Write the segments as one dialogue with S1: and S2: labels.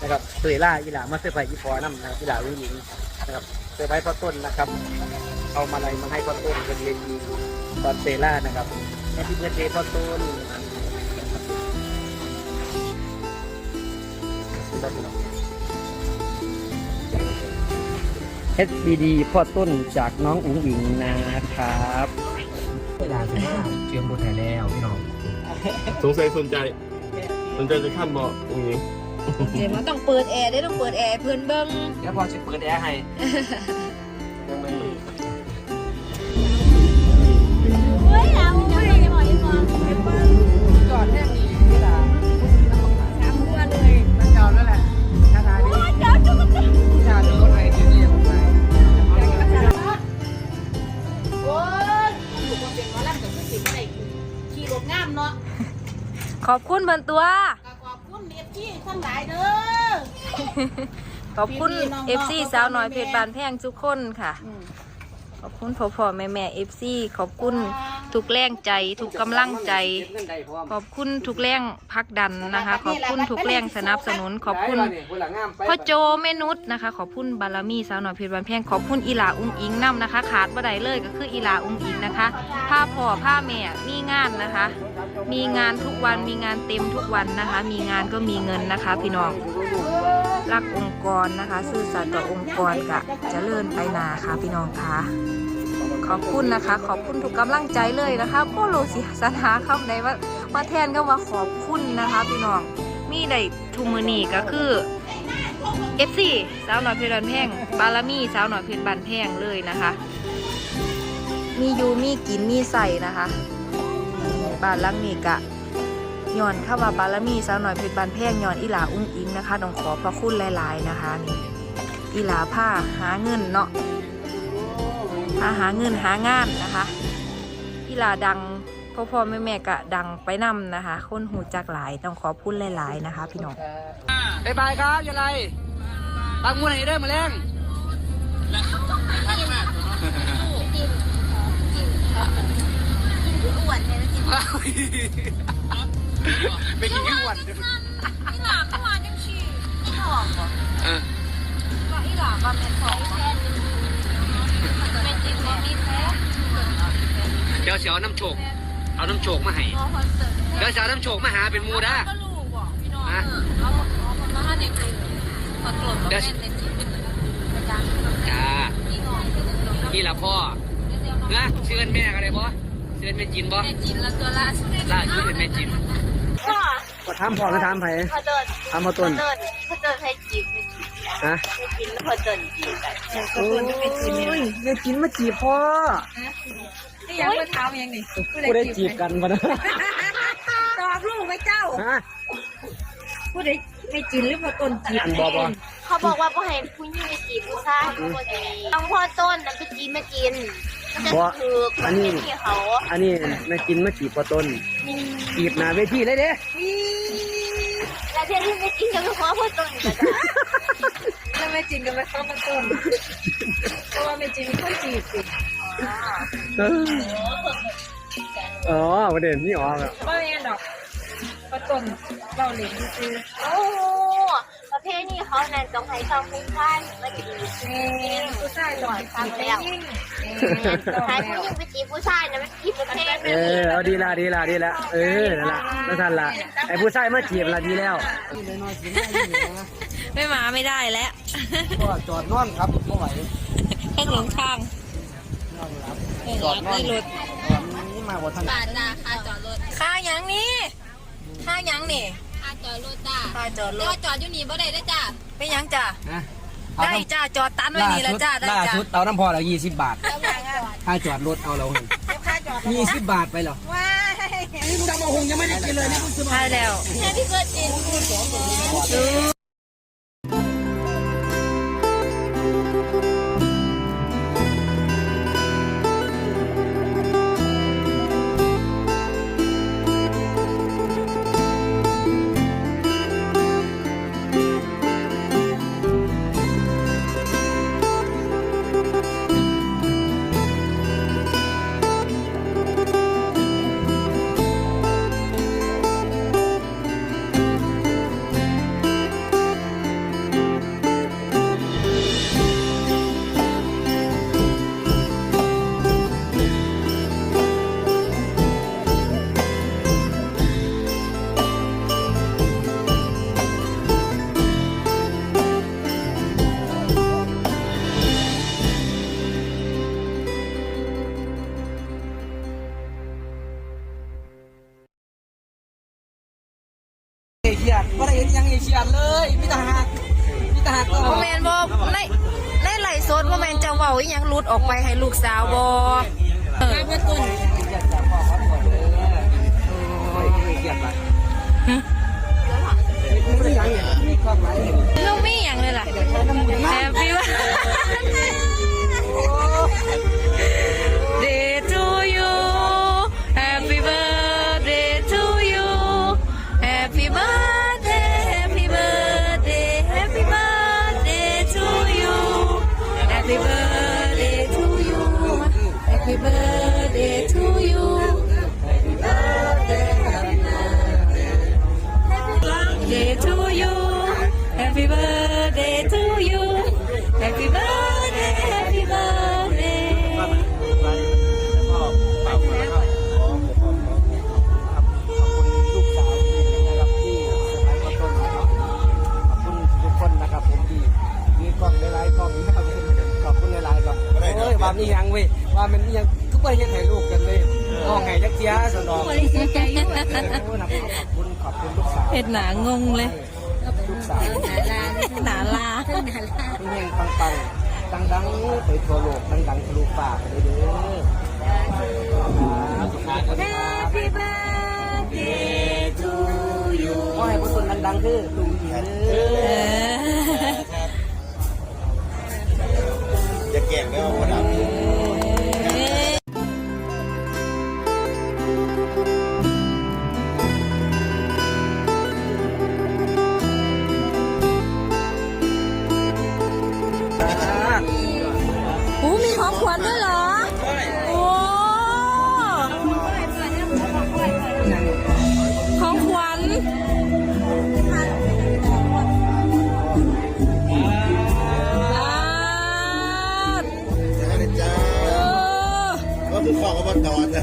S1: นะครับเตยล่าอีหลามาเซอร์ไพรส์อีพอน้ำนะครับอีหลาวิหญิงนะครับเซอร์ไพรส์พ่อต้นนะครับ เอามาอะไรมาให้พ่อต้นเป็นเวทีตอนเตยล่านะครับแฮปปี้เบิร์ดเดย์พ่อต้น HBD พ่อต้นจากน้องอุ๋งอิงนะครับ
S2: เวลาสิมาเตรียมรถไถแล้วพี่น้อง
S3: สงสัยสนใจ สนใจจะข้ามบ่ตรงนี้
S4: เดี๋ยวมันต้องเปิดแอร์ได้ต้องเปิดแอร์เพื่อนเบิ้ง
S2: เดี๋ยวพอจะเปิดแอร์ให้
S3: ยังไม่มี
S4: เฮ้ยเราไม่ได้บอกยังบอก
S1: จอดแค่นี้นี่ล่ะ
S4: สามตัวเลย
S1: มันจอดแล้วแหละถ้าทายดี
S4: เดี๋ยวจุ๊บจุ๊บ
S1: ที่ทางรถไฟที่นี่ผมไป
S4: โอ้ยถูกมาเป็นว่าแรกกับผู้สิงอะไรขี่รถงามเนาะ
S5: ขอบคุณเพิ่นตัว
S4: ก็ขอบ คุณเอฟที่ทั้งหลายเด้อ
S5: ขอบคุณ
S4: พี่ๆน้องๆ
S5: FC สาวน้อยเพชร
S4: พ่อแม่
S5: บานแพงทุกคนค่ะ
S4: อืม
S5: ขอบคุณพ่อพ่อแม่แม่ FC ขอบคุณทุกแรงใจทุกกำลังใจ ขอบคุณทุกแรงพักดันนะคะ ขอบคุณทุกแรงสนับสนุนขอบคุณ พ่อโจแม่นุชนะคะ ขอบคุณบารมีสาวน้อยเพชรบานแพงขอบคุณอีหลาอุ้งอิงน้ำนะคะ ขาดบ่ได้เลยก็คืออีหลาอุ้งอิงนะคะผ้าพ่อผ้าแม่มีงานนะคะ มีงานทุกวันมีงานเต็มทุกวันนะคะ มีงานก็มีเงินนะคะ พี่น้องรักองค์กรนะคะ ซื่อสัตย์ต่อองค์กรกะจะเลื่อนไปนาค่ะพี่น้องคะขอบคุณนะคะ ขอบคุณทุกกำลังใจเลยนะคะโคโลสิสนาคำใดว่ามาแทนก็มาขอบคุณนะคะ พี่น้องมีได้ทุมือนีก็คือ FC สาวหน่อยเพชรบันแพงบารมีสาวหน่อยเพชรบันแพงเลยนะคะ มีอยู่มีกินมีใส่นะคะ บ้านหลังนี้กะย้อนเข้ามาบารมีสาวหน่อยเพชรบานแพงย้อนอีหลาอุ้งอิงนะคะต้องขอพระคุณหลาย ๆนะคะนี่อีหลาผ้าหาเงินเนาะหาหาเงินหางานนะคะอีหลาดังพ่อพ่อแม่แม่กะดังไปนำนะคะ คนหูจักหลายต้องขอพูดหลาย ๆ นะคะ พี่น้อง
S1: บายบายครับยังไงตังมูไหนเด้มาแรง
S4: วนเลยนะกิน
S1: ไปกินข้าววัน
S4: อีหลาเมื่อวานยังฉี่อีหลอกเหรอ
S1: เออ
S4: ว่าอีหลาบ้านเป็นสองเป็นจริงไหมมีแพ้
S2: เดี๋ยวเสียวน้ำโชก เอาน้ำโชกมาให้
S4: พอคอนเสิร์ต
S2: เดี๋ยวเสียวน้ำโชกมาหาเป็นหมูด้า
S4: ก็รู้บอกพี่น้อง
S2: ฮะ
S4: เอาเอาคนมาให้เด็กเลยขอตรวจว่าเป็นในจริงประจำ
S2: จ้า
S4: พี่น้อง
S2: นี่ละพ่อนะเชิญแม่กันเลยบ่ เชิญแม่จินบ่
S4: แม่จินแล้วตัวละ
S2: ล่าชื่อเป็นแม่จิน
S4: พ่อ
S1: ก็ถามพ่อแล้วถามไผ
S4: พอเดิน
S1: ถามพ่อต้น
S4: เดินพอเดินให้จีบไม่จีบ
S1: ฮะ
S4: ไม่กินแล้วพอเดินจีบกัน
S1: โอ้ยแม่กินมาจีบพ่อ
S5: นี่ยังมาถามยังนี่
S1: ผู้ได้จีบกันปะนะ
S5: ตอบลูกไหมเจ้า
S1: ฮะ
S5: ผู้ใดไม่จินหรือพอต้นจีบ
S1: อันบอบอ
S4: เขาบอกว่าพอเห็นผู้หญิงไปจีบผู้ชายเขาบอกอย่างนี้ต้องพ่อต้นนั้นไปจีบไม่กิน มันจะถือคนที่เขา
S1: อันนี้แม่กินมาจีบพ่อต้นจีบหน้าเวทีเลยเด้
S4: แล้วเที่ที่ไม่กินก็ไม่ขอพ่อต้นอีกแล้วจ้ะ
S5: แล้วไม่จินก็ไม่เข้ามาต้นเพราะว่าไม่จินคนจีบสิ
S1: อ๋อประเด็นนี่อ๋อแบบ
S5: ไม่แน่ดอกพอต้นเราเหรียญซื้อ
S4: โอ้ ประเภทนี้เขานั่นต้องให้ชาวผู้ชายมาจีบ
S5: เองผู้ชายหล่อยฟังแล้วยิ่งเอง
S4: ให้ผู้หญิงไปจีบผู้ชายนะมันผิดประเภท
S1: เออเอาดีละดีละดีละเออนั่นละนั่นทันละไอ้ผู้ชายมาจีบละดีแล้ว
S5: ไม่มาไม่ได้แล้ว
S1: ก็จอดนอนครับไม่ไหว
S5: ข้างหลงทาง
S1: จอดนอน
S5: รถ
S1: นี่มาบ่ทัน
S4: บาทจ้าค่าจอดรถ
S5: ค่าหยังนี่ค่าหยังนี่
S4: ค่า จอดรถจ้า
S5: ค่าจอดร
S4: แต่
S5: ถ
S4: ว่าจอดอยู่นี่บ่ได้เด้อจ้า
S5: เป็นหยังจ้ะ
S1: นะ
S5: ได้จ้าจอดตันไว้นี่แล้วจ้าได้
S1: ล่า
S5: จ้า
S1: สุดเอาน้ำพอแล้วยี่สิบบาท
S4: แล้วมาจอด
S1: ค่าจอดรถเอาเรา
S5: ค่าจอด
S1: ยี่สิบบาทไปเหรอ
S5: ว้าย
S1: นี่มึงจะมาหงยังไม่ได้กินเลยนี่มึงซื้อมา
S5: ใช่แล้ว
S4: แค่พี่เกิดจิน
S1: เชียดบ่ได้เห็นยังเชียดเลยมีแต่หักมีแต่หักก็
S5: บ่แมนบ่ในในไหลฟ์สดบ่แมนจะเว้าอีหยังหลุดออกไปให้ลูกสาวบ่เออ
S1: เชียดจากพ่อขอโทษเลยโอ้ยเชียดมาไม่ได้ยังเนี่ยมีความหมา
S5: งงเลย ลู
S1: กสาวหนาลาที่เฮงปังปังดังดังๆไปทั่วโลกดังดังๆทะลุฟ้าไปเลยเด้อ
S5: Happy birthday to you
S1: ขอให้พวกคนดังๆคือลุงหญิงเด้อ
S3: จะแก่งได้ว่าบ่
S5: ของขวัญอ่า
S3: จ้า
S5: เออ
S3: ว่าผู้ของอบตจ้ะ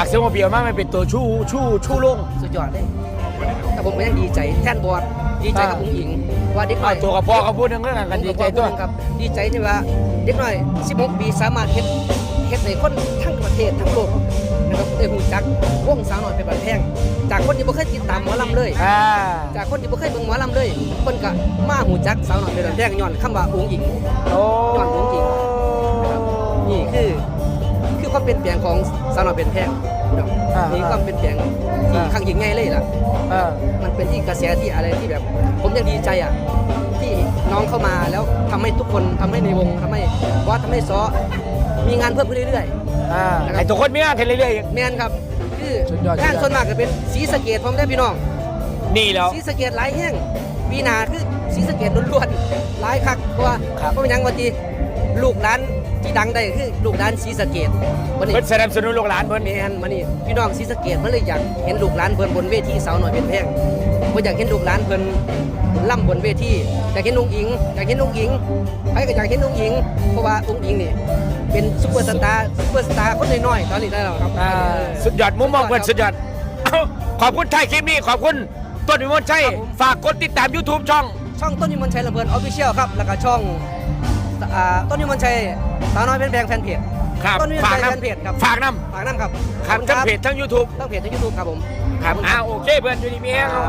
S6: จากเซลมาเปียวมามันเป็นตัวชู้ชู้ชู้ลง
S1: สุดยอดเลยแต่ผมก็ยังดีใจแทนบอดดีใจกับผู้หญิงว่าเด็กน้อย
S6: เอาตัวกับพ่อเขาพูดเรื่องนั้นกันดีใจตัว
S1: ผมก็ขอบคุณครับดีใจที่ว่าเด็กน้อย 16 ปีสามารถเฮ็ดเฮ็ดในคนทั้งประเทศทั้งโลกนะครับได้หูจักวงสาวน้อยเป็นบันแพงจากคนที่บ่เคยติดตามหมอลำเลย
S6: อ่า
S1: จากคนที่บ่เคยเบิ่งหมอลำเลยเพิ่นก็มาหูจักสาวน้อยเป็นบันแพงย้อนคำว่าองค์หญิง
S6: โอ้
S1: ยอดจริงนะครับนี่คือ คือความเปลี่ยนแปลงของสาวน้อยเป็นแพงพี่น้องนี่ความเปลี่ยนแปลงที่ครั้งยิ่งใหญ่เลยล่ะ
S6: เออ
S1: มันเป็นที่กระแสที่อะไรที่แบบ ผมยังดีใจอะที่น้องเข้ามาแล้วทำให้ทุกคนทำให้ในวงทำให้วัดทำให้ซอมีงานเพิ่มขึ้นเรื่อย
S6: อ่าไอ้ตัวคนเมียเทนเรื่อย
S1: ๆ แมนครับ คือ
S6: สุดยอด
S1: งานส่วนมากก็เป็นสีสะเกตผมได้พี่น้อง
S6: ๆนี่แล้ว
S1: สีสะเกตหลายแห้งปีหนาคือสีสะเกตล้วนๆหลายคักเพราะว่า
S6: ครับ
S1: เพราะว่าหยังวันที ลูกหลานที่ดังได้คือลูกหลานสีสะเกตวันนี้
S6: เพิ่นสนับสนุนลูกหลานเพิ่น
S1: แมนมานี่พี่น้องศรีสะเกดมันเลยอยากเห็นลูกหลานเพิ่นบนเวทีสาวหน่อยเป็นแพงบ่อยากเห็นลูกหลานเพิ่นล่ำบนเวทีอยากเห็นนุงอิงอยากเห็นนุงอิงใครก็อยากเห็นนุงอิง เพราะว่านุงอิงนี่เป็นซุปเปอร์สตาร์ซุปเปอร์สตาร์คนน้อยๆตอนนี้ได้แล้วครับ
S6: อ่าสุดยอดมุมมองเพื่อนสุดยอดเอ้าขอบคุณไทยคลิปนี้ขอบคุณต้นวิมลชัยฝากกดติดตาม YouTube ช่อง
S1: ช่องต้นยมนชัยลำเพลินออฟฟิเชียลครับ แล้วก็ช่อง อ่าต้นยมนชัยสาวน้อยเป็นแพงแฟนเพจ
S6: ครับ
S1: ต้นยมน
S6: ฝาก
S1: ชัย
S6: น้
S1: แฟนเพจครับำ
S6: ฝากน้
S1: ฝากน้ำครับำ
S6: ครับทั้งเพจทั้ง YouTube
S1: ทั้งเพจทั้งยูทูบครับผม
S6: ครับอ่าโอเคเพื่อนอยู่ดีมีแฮงเอา